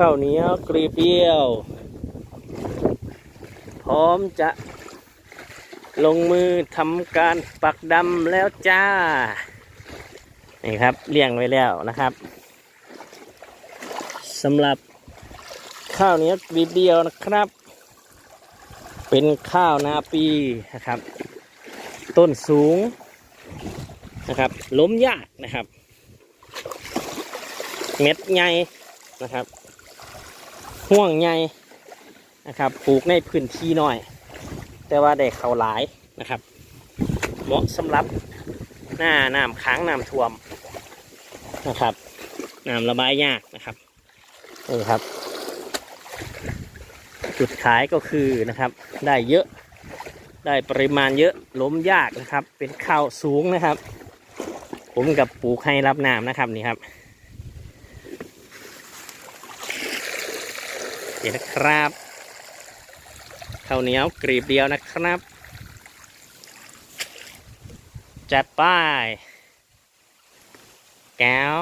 ข้าวเหนียวกรีเดียว พร้อมจะลงมือทำการปักดำแล้วจ้า นี่ครับเลี้ยงไว้แล้วนะครับสำหรับข้าวเหนียวกรีเดียวนะครับ เป็นข้าวนาปีนะครับ ต้นสูงนะครับ ล้มยากนะครับ เม็ดใหญ่นะครับ ห่วงใหญ่นะครับปลูกในพื้นที่น้อย แต่ว่าได้เขาหลายนะครับ เหมาะสำหรับหน้าน้ำค้างน้ำท่วมนะครับน้ำระบายยากนะครับนี่ครับ จุดขายก็คือนะครับ ได้เยอะได้ปริมาณเยอะล้มยากนะครับ เป็นข้าวสูงนะครับ ผมกับปลูกให้รับน้ำนะครับนี่ครับเห็ นนะครับข้าวเหนียวกรีบเดียวนะครับ จัดไป้ายแก้ว